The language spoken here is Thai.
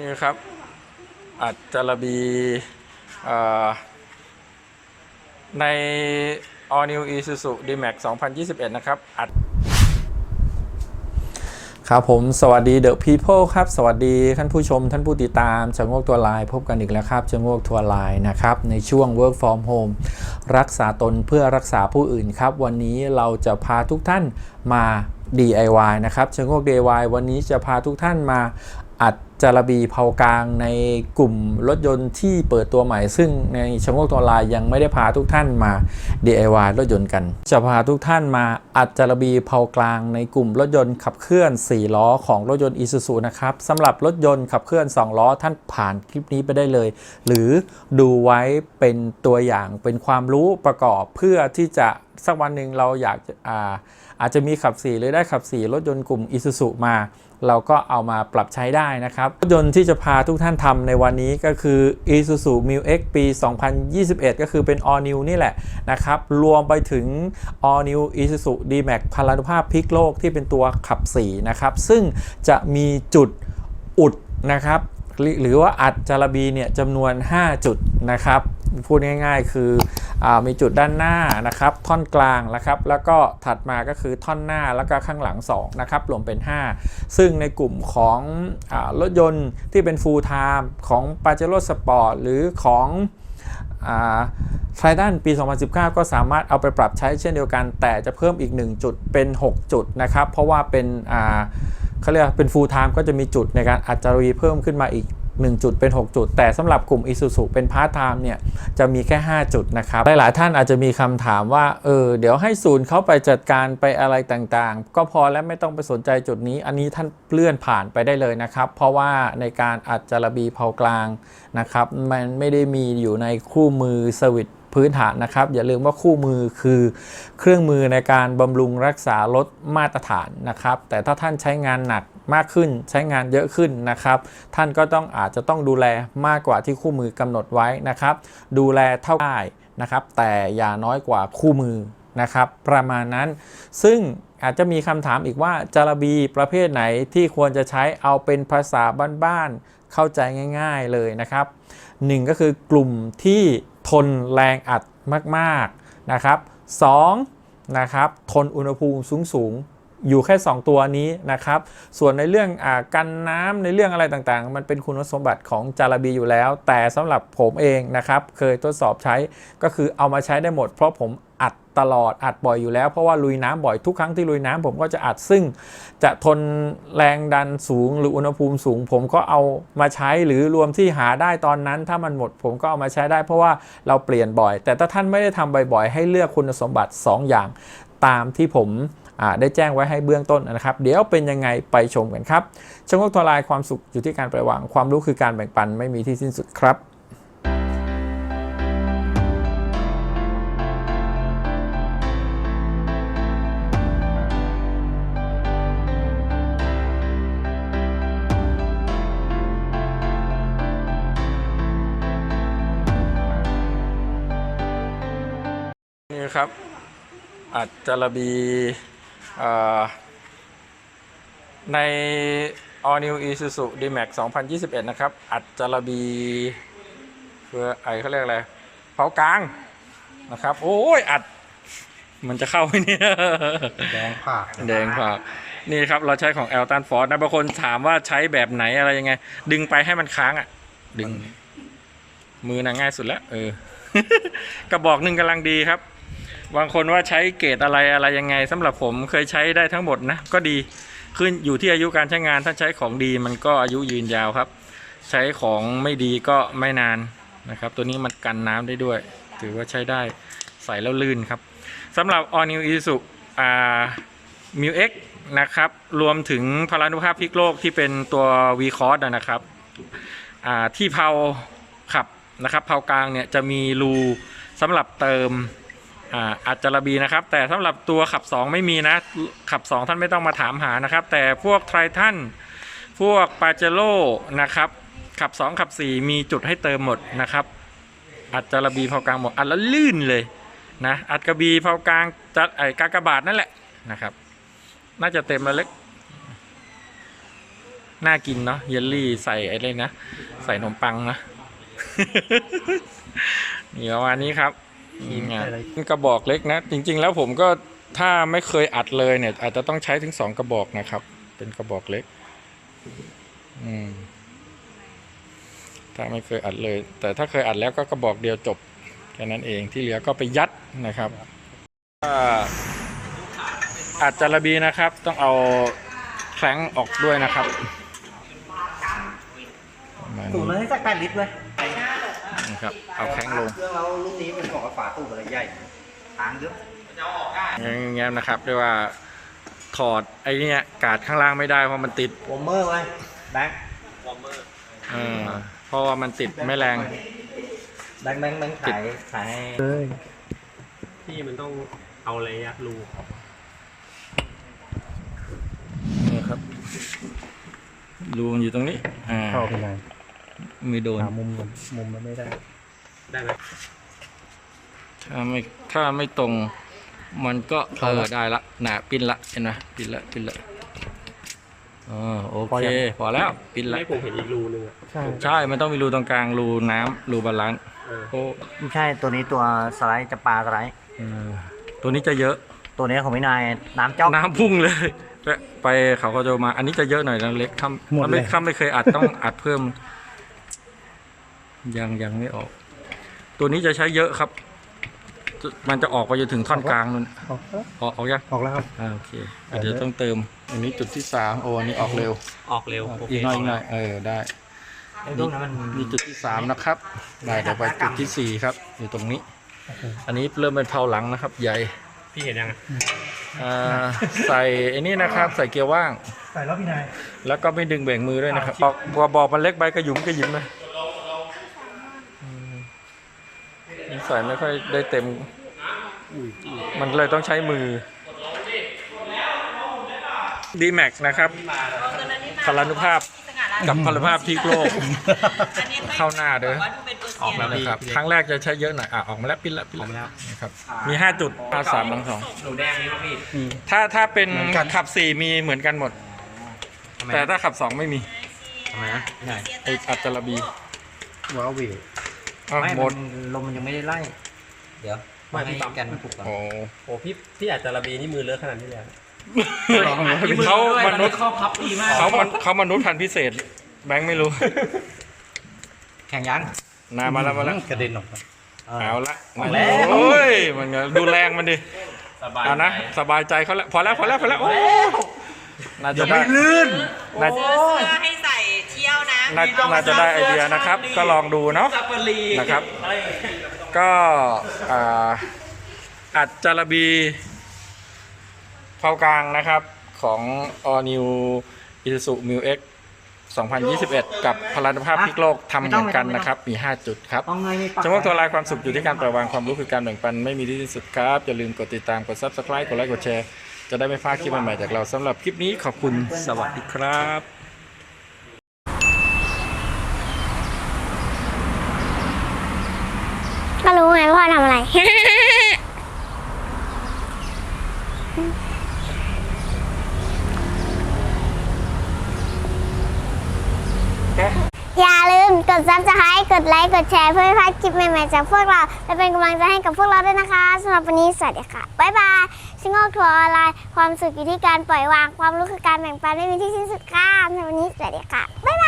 นี่ครับ อัดจารบีใน All New Isuzu D-Max 2021 นะครับ อัด ครับผม สวัสดี The People ครับ สวัสดีท่านผู้ชม ท่านผู้ติดตามชะโงกตัวลายพบกันอีกแล้วครับชะโงกตัวลายนะครับ ในช่วง Work from Home รักษาตนเพื่อรักษาผู้อื่นครับ วันนี้เราจะพาทุกท่านมา DIY นะครับชะโงก DIY วันนี้จะพาทุกท่านมา อัดจารบีเผากลางในกลุ่มรถยนต์ที่เปิดตัวใหม่ ซึ่งในชะโงกตัวลายยังไม่ได้พาทุกท่านมา DIY รถยนต์กัน จะพาทุกท่านมาอัดจารบีเผากลางในกลุ่มรถยนต์ขับเคลื่อน 4 ล้อของรถยนต์ Isuzu นะครับสำหรับรถยนต์ขับเคลื่อน 2 ล้อท่านผ่านคลิปนี้ไปได้เลย หรือดูไว้เป็นตัวอย่างเป็นความรู้ประกอบเพื่อที่จะสักวันหนึ่งเราอยากอาอาจจะมีขับ4หรือได้ขับ4รถยนต์กลุ่ม Isuzu มา เราก็เอามาปรับใช้ได้นะครับรถยนต์ที่จะพาทุกท่านทำในวันนี้ก็คือ Isuzu Mu X ปี 2021 ก็คือเป็น All New นี่แหละนะครับ รวมไปถึง All New Isuzu D-Max พลานุภาพพลิกโลกที่เป็นตัวขับ4นะครับ ซึ่งจะมีจุดอุดนะครับ หรือหรือว่าอัดจารบีเนี่ยจำนวน 5 จุดนะครับ พูดง่ายๆ คืออมีจุดด้านหน้านะครับ ท่อนกลางนะครับ แล้วก็ถัดมาก็คือท่อนหน้าแล้วก็ข้างหลัง2นะครับรวมเป็น 5 ซึ่งในกลุ่มของอรถยนต์ที่เป็น full time ของ p a j e r o Sport หรือของไททันปี 2019 ก็สามารถเอาไปปรับใช้เช่นเดียวกัน แต่จะเพิ่มอีก 1 จุดเป็น 6 จุดนะครับ เพราะว่าเป็นเขาเรียกเป็น full time ก็จะมีจุดในการอัจารวีเพิ่มขึ้นมาอีก 1 จุดเป็น 6 จุด แต่สำหรับกลุ่ม Isuzu เป็น part time เนี่ยจะมีแค่ 5 จุดนะครับ หลาย ๆ ท่านอาจจะมีคำถามว่าเออเดี๋ยวให้ศูนย์เขาไปจัดการไปอะไรต่างๆ ก็พอแล้วไม่ต้องไปสนใจจุดนี้ อันนี้ท่านเลื่อนผ่านไปได้เลยนะครับ เพราะว่าในการอัดจารบีเผากลางนะครับมันไม่ได้มีอยู่ในคู่มือสวิตพื้นฐานนะครับ อย่าลืมว่าคู่มือคือเครื่องมือในการบำรุงรักษารถมาตรฐานนะครับ แต่ถ้าท่านใช้งานหนัก มากขึ้น ใช้งานเยอะขึ้นนะครับ ท่านก็ต้องอาจจะต้องดูแลมากกว่าที่คู่มือกำหนดไว้นะครับ ดูแลเท่าได้นะครับ แต่อย่าน้อยกว่าคู่มือนะครับ ประมาณนั้นซึ่งอาจจะมีคำถามอีกว่าจารบีประเภทไหนที่ควรจะใช้เอาเป็นภาษาบ้านๆเข้าใจง่าย ๆเลยนะครับหนึ่งก็คือกลุ่มที่ทนแรงอัดมากๆนะครับสองนะครับทนอุณหภูมิสูงๆ อยู่แค่ 2 ตัวนี้นะครับ ส่วนในเรื่องอกันน้ำในเรื่องอะไรต่างๆ มันเป็นคุณสมบัติของจาระบีอยู่แล้ว แต่สำหรับผมเองนะครับ เคยทดสอบใช้ก็คือเอามาใช้ได้หมด เพราะผมอัดตลอดอัดบ่อยอยู่แล้ว เพราะว่าลุยน้ำบ่อยทุกครั้งที่ลุยน้ำผมก็จะอัดซึ่ง จะทนแรงดันสูงหรืออุณหภูมิสูง ผมก็เอามาใช้หรือรวมที่หาได้ตอนนั้น ถ้ามันหมดผมก็เอามาใช้ได้ เพราะว่าเราเปลี่ยนบ่อย แต่ถ้าท่านไม่ได้ทำบ่อยๆ ให้เลือกคุณสมบัติ 2 อย่างตามที่ผม ได้แจ้งไว้ให้เบื้องต้นนะครับ เดี๋ยวเป็นยังไงไปชมกันครับช่องทวารายความสุขอยู่ที่การปล่อยวางความรู้คือการแบ่งปันไม่มีที่สิ้นสุดครับนี่ครับอัดจารบี ใน All New Isuzu D-Max 2021 นะครับ อัดจารบีคือไอเขาเรียกอะไรเผากลางนะครับ โอ้ยอัด มันจะเข้าไหมเนี่ยแดงผักแดงผักนี่ครับ เราใช้ของ Elton Ford นะบางคนถามว่าใช้แบบไหนอะไรยังไง ดึงไปให้มันค้างอะ ดึง มือน่ะง่ายสุดแล้ว เออกระบอกหนึ่งกำลังดีครับ บางคนว่าใช้เกรดอะไรอะไรยังไงสำหรับผมเคยใช้ได้ทั้งหมดนะก็ดีขึ้นอยู่ที่อายุการใช้งานถ้าใช้ของดีมันก็อายุยืนยาวครับ ใช้ของไม่ดีก็ไม่นานนะครับ ตัวนี้มันกันน้ำได้ด้วย ถือว่าใช้ได้ใส่แล้วลื่นครับสำหรับ All New Isuzu อ่า m u X นะครับ รวมถึงพลานุภาพพิกโลกที่เป็นตัว V c o s นะครับที่เพาขับนะครับเพากลางเนี่ยจะมีรูสำหรับเติม อัดจารบีนะครับ แต่สำหรับตัวขับ 2 ไม่มีนะ ขับ 2 ท่านไม่ต้องมาถามหานะครับ แต่พวกไททันพวกปาเจโร่นะครับ ขับ 2 ขับ 4 มีจุดให้เติมหมดนะครับ อัดจารบีเผากลางหมดอัดแล้วลื่นเลยนะอัดกระบีเผากลางจัดไอ้กากบาทนั่นแหละนะครับ น่าจะเต็มแล้วเล็กน่ากินเนาะเยลลี่ใส่อะไรนะ ใส่ขนมปังนะนี่ประมาณนี้ครับ นี่ไงกระบอกเล็กนะ จริง ๆ แล้วผมก็ถ้าไม่เคยอัดเลยเนี่ย อาจจะต้องใช้ถึงสองกระบอกนะครับ เป็นกระบอกเล็ก อืมถ้าไม่เคยอัดเลย แต่ถ้าเคยอัดแล้วก็กระบอกเดียวจบแค่นั้นเองที่เหลือก็ไปยัดนะครับถ้าอัดจาระบีนะครับ ต้องเอาแคร้งออกด้วยนะครับประมาณสูตรนี้มันให้สักแปดลิตรเลยนะ ครับ เอาแคร้งลง เครื่องเรารุ่นนี้เป็นของฝาตู้อะไรใหญ่ทางเยอะอย่างเงี้ยนะครับเรียกว่าถอดไอ้เนี่ยกาดข้างล่างไม่ได้เพราะมันติดวอร์มเมอร์ไว้แบงค์เออเพราะว่ามันติดไม่แรงแบงค์แบงค์แบงค์ขายขายให้ที่มันต้องเอาระยะรูนี่ครับรูมันอยู่ตรงนี้อ่าเข้าไปไหน ไม่โดน หามุมก่อนมุมมันไม่ได้ ได้ไหมถ้าไม่ถ้าไม่ตรงมันก็เออได้ละหนาปิ้นละเห็นไหมปิ้นละปิ้นละอ๋อโอเคพอแล้วปิ้นละไม่ผมเห็นอีกรูนึงอะ ใช่ใช่มันต้องมีรูตรงกลางรูน้ำรูบาลานซ์เออ โอ้ไม่ใช่ตัวนี้ตัวสไลด์จะปลาสไลด์เออตัวนี้จะเยอะ ตัวนี้ของพี่นายน้ำเจ้า น้ำพุ่งเลย ไปไปเขาก็จะมา อันนี้จะเยอะหน่อยนะเล็กทำหมดถ้าเลไม่ยถ้าไม่เคยอัดต้องอัดเพิ่ม ยังยังไม่ออก ตัวนี้จะใช้เยอะครับ มันจะออกไปจนถึงท่อนกลางนู่นออกแล้วออกออกยังออกแล้วครับอ่าโอเคอะเดี๋ยวต้องเติม อันนี้จุดที่สามโอ้อันนี้ออกเร็ว ออกเร็วโอเคอีกหน่อยอีกหน่อยเออได้ไอ้ลูกนั้นมันนี่จุดที่สามนะครับได้เดี๋ยวไปจุดที่สี่ครับ อยู่ตรงนี้ อันนี้เริ่มเป็นเผาหลังนะครับ ใหญ่พี่เห็นยังอะอ่าใส่ไอ้นี่นะครับใส่เกียร์ว่าง ใส่แล้วพี่นายแล้วก็ไม่ดึงเบ่งมือด้วยนะครับบอกพอบอกมันเล็กไปก็หยุมก็หยิมเลยอืมนี่ ใส่ไม่ค่อยได้เต็ม มันเลยต้องใช้มือ d m a x นะครับพลานุภาพกับพลานุภาพที่โลกเข้าหน้าเด้อออกแล้วนะพี่ครับครั้งแรกจะใช้เยอะหน่อยอะออกมาแล้วปิ้นละปิ้นละนะครับมี 5 จุดภาสามลังสองหนูแดงนี่พี่ถ้าถ้าเป็นเหมือนกันขับสี่มีเหมือนกันหมดทำไมแต่ถ้าขับสองไม่มีทำไมนะพี่นายไออัจจระบีว้าววิว อ้าวไม่หมมัดนลมมันยังไม่ได้ไล่ เดี๋ยวไม่ให้พี่ปั๊มแกนมันถูกก่อน โอ้โอ้พี่พี่อาจจะระบีนี่มือเลอะขนาดนี้เลยอะเขามนุษย์เข้าพับดีมากเขามันเขามนุษย์พันธุ์พิเศษ แบงค์ไม่รู้ แข่งยังนามาแล้วมาแล้วกระเด็นออกมาเอาละเอาแล้วโอ้ยมันไงดูแรงมันดิสบายเอานะสบายใจเขาแล้วพอแล้วพอแล้วพอแล้วโอ้น่าจะได้ลื่นน่า เสื้อให้ใส่เที่ยว นะน่าน่าจะได้ไอเดียนะครับ ก็ลองดูเนาะซัปเปอรีนะครับ ก็อ่าอัดจารบีเผากลางนะครับของ All New Isuzu m u X 2021 กับพลานุภาพพลิกโลกทำเหมือนกันนะครับ มี 5 จุดครับต้องเงยไม่ปักจังหวะตัวลายความสุขอยู่ที่การปล่อยวางความรู้คือการแบ่งปันไม่มีที่สิ้นสุดครับ อย่าลืมกดติดตามกด Subscribe กดไลค์กดแชร์ จะได้ไม่พลาดคลิปใหม่ๆจากเราสำหรับคลิปนี้ขอบคุณสวัสดีครับ ก็รู้ไงว่าทำอะไร อย่าลืมกด subscribe กดไลค์กดแชร์เพื่อไม่พลาดคลิปใหม่ๆจากพวกเรา และเป็นกำลังใจให้กับพวกเราด้วยนะคะสำหรับวันนี้สวัสดีค่ะ บ๊ายบายชิงโง่ทัวร์ออนไลน์ ความสุขอยู่ที่การปล่อยวาง ความรู้คือการแบ่งปันไม่มีที่สิ้นสุดค่ะสำหรับวันนี้สวัสดีค่ะ บ๊ายบาย